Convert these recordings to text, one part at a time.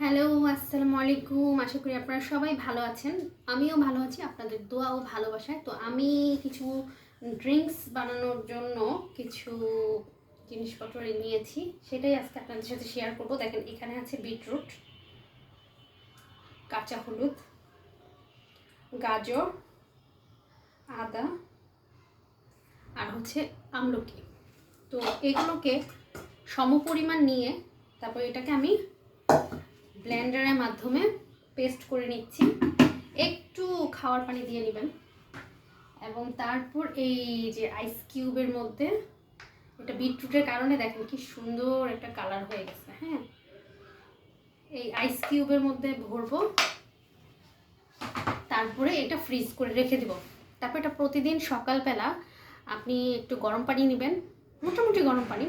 Hello, আসসালামু আলাইকুম। আশা করি আপনারা সবাই ভালো আছেন। আমিও ভালো আছি, আপনাদের দোয়া ও ভালোবাসায়। তো আমি কিছু ড্রিঙ্কস বানানোর জন্য কিছু জিনিসপত্র নিয়েছি। সেটাই আজকে আপনাদের সাথে শেয়ার করব। দেখেন, এখানে আছে বিটরুট কাঁচা হলুদ, গাজর, আদা, আর হচ্ছে আমলকি। তো এগুলোকে সমপরিমাণ নিয়ে তারপর এটাকে আমি ব্লেন্ডারের মাধ্যমে পেস্ট করে নিচ্ছি। একটু খাওয়ার পানি দিয়ে নেবেন। এবং তারপর এই যে আইস কিউবের মধ্যে এটা বিটরুটের কারণে দেখেন কি সুন্দর একটা কালার হয়ে গেছে হ্যাঁ? এই আইস কিউবের মধ্যে ভরবো। তারপরে এটা ফ্রিজ করে রেখে দেব। তারপর এটা প্রতিদিন সকালবেলা আপনি একটু গরম পানি নেবেন, মোটামুটি গরম পানি।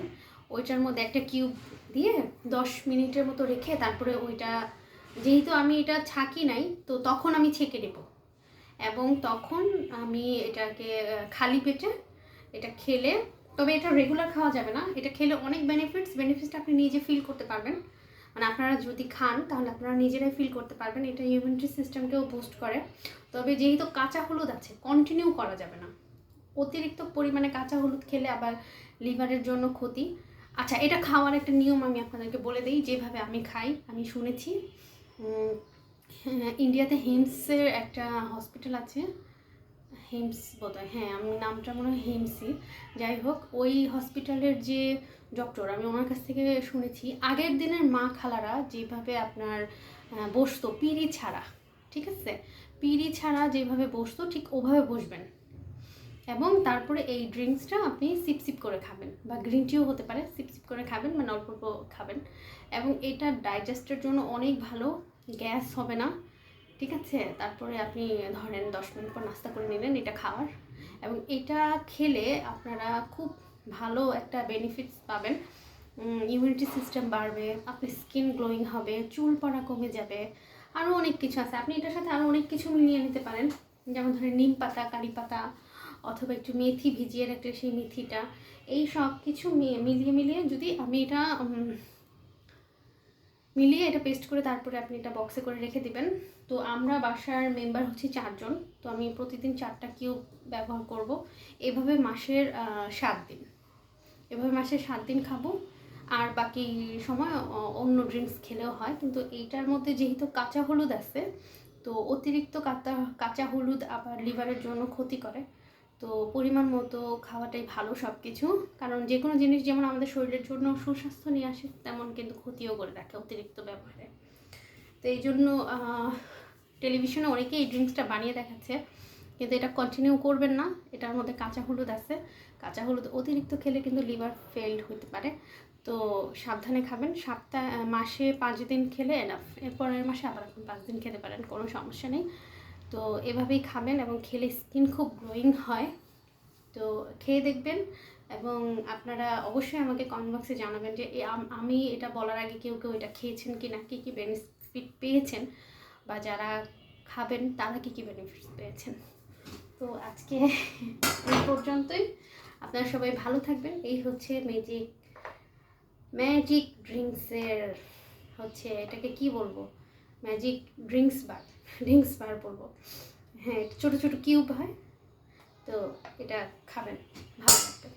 ওইটার মধ্যে একটা কিউব দিয়ে দশ মিনিটের মতো রেখে তারপরে ওইটা, যেহেতু আমি এটা ছাঁকি নাই, তো তখন আমি ছেঁকে নেব। এবং তখন আমি এটাকে খালি পেটে এটা খেলে, তবে এটা রেগুলার খাওয়া যাবে না, এটা খেলে অনেক বেনিফিটস বেনিফিটসটা আপনি নিজে ফিল করতে পারবেন। মানে আপনারা যদি খান, তাহলে আপনারা নিজেরাই ফিল করতে পারবেন, এটা ইমিউনিটি সিস্টেমকেও বুস্ট করে। তবে যেহেতু কাঁচা হলুদ আছে কন্টিনিউ করা যাবে না। অতিরিক্ত পরিমাণে কাঁচা হলুদ খেলে আবার লিভারের জন্য ক্ষতি। আচ্ছা এটা খাওয়ার একটা নিয়ম আমি আপনাদেরকে বলে দিই যেভাবে আমি খাই আমি শুনেছি। হ্যাঁ, ইন্ডিয়াতে হিমসের একটা হসপিটাল আছে হিমস বোধহয় হ্যাঁ আমি নামটা মনে হয় হিমসই যাই হোক ওই হসপিটালের যে ডক্টর আমি ওনার কাছ থেকে শুনেছি আগের দিনের মা খালারা যেভাবে আপনার বসতো পিড়ি ছাড়া ঠিক আছে? পিড়ি ছাড়া যেভাবে বসতো ঠিক ওভাবে বসবেন। এবং তারপরে এই ড্রিঙ্কসটা আপনি সিপ সিপ করে খাবেন বা গ্রিন টিও হতে পারে সিপ সিপ করে খাবেন মানে অল্প অল্প খাবেন। এবং এটা ডাইজেস্টের জন্য অনেক ভালো গ্যাস হবে না, ঠিক আছে? তারপরে আপনি ধরেন দশ মিনিট পর নাস্তা করে নিলেন, এটা খাওয়ার। এবং এটা খেলে আপনারা খুব ভালো একটা বেনিফিটস পাবেন। ইমিউনিটি সিস্টেম বাড়বে, আপনার স্কিন গ্লোয়িং হবে, চুল পড়া কমে যাবে আরও অনেক কিছু আছে। আপনি এটার সাথে আরও অনেক কিছু মিলিয়ে নিতে পারেন। যেমন ধরেন নিম পাতা, কারি পাতা অথবা একটু মেথি ভিজিয়ে রাখলে সেই মেথিটা। এই সব কিছু মিলিয়ে মিলিয়ে যদি আমি এটা মিলিয়ে এটা পেস্ট করে তারপরে আপনি এটা বক্সে করে রেখে দিবেন। তো আমরা বাসার মেম্বার হচ্ছে চারজন। তো আমি প্রতিদিন চারটা কিউব ব্যবহার করব। এভাবে মাসের সাত দিন। এভাবে মাসের সাত দিন খাব। আর বাকি সময় অন্য ড্রিঙ্কস খেলেও হয়। কিন্তু এইটার মধ্যে যেহেতু কাঁচা হলুদ আছে, তো অতিরিক্ত কাঁচা কাঁচা হলুদ আবার লিভারের জন্য ক্ষতি করে। তো পরিমাণ মতো খাওয়াটাই ভালো সব কিছু কারণ যে কোনো জিনিস যেমন আমাদের শরীরের জন্য সুস্বাস্থ্য নিয়ে আসে, তেমন কিন্তু ক্ষতিও করে রাখে অতিরিক্ত ব্যবহারে। তো এই জন্য টেলিভিশনে অনেকেই এই ড্রিঙ্কসটা বানিয়ে দেখাচ্ছে। কিন্তু এটা কন্টিনিউ করবেন না। এটার মধ্যে কাঁচা হলুদ আছে। কাঁচা হলুদ অতিরিক্ত খেলে কিন্তু লিভার ফেলড হতে পারে। তো সাবধানে খাবেন। সপ্তাহ, মাসে পাঁচ দিন খেলে এনাফ এরপরের মাসে আবার আপনি পাঁচ দিন খেতে পারেন। কোনো সমস্যা নেই। তো এভাবেই খাবেন এবং খেলে স্কিন খুব গ্লোয়িং হয়। তো খেয়ে দেখবেন এবং আপনারা অবশ্যই আমাকে কমেন্ট বক্সে জানাবেন যে আমি এটা বলার আগে কেউ কেউ এটা খেয়েছেন কি না কী কী বেনিফিট পেয়েছেন? বা যারা খাবেন, তারা কী কী বেনিফিট পেয়েছেন? তো আজকে এই পর্যন্তই। আপনারা সবাই ভালো থাকবেন। এই হচ্ছে ম্যাজিক ম্যাজিক ড্রিঙ্কসের হচ্ছে এটাকে কি বলব? Magic drinks bar drinks bar বলব। হ্যাঁ ছোটো ছোটো কিউব হয়, তো এটা খাবেন, ভালো লাগবে।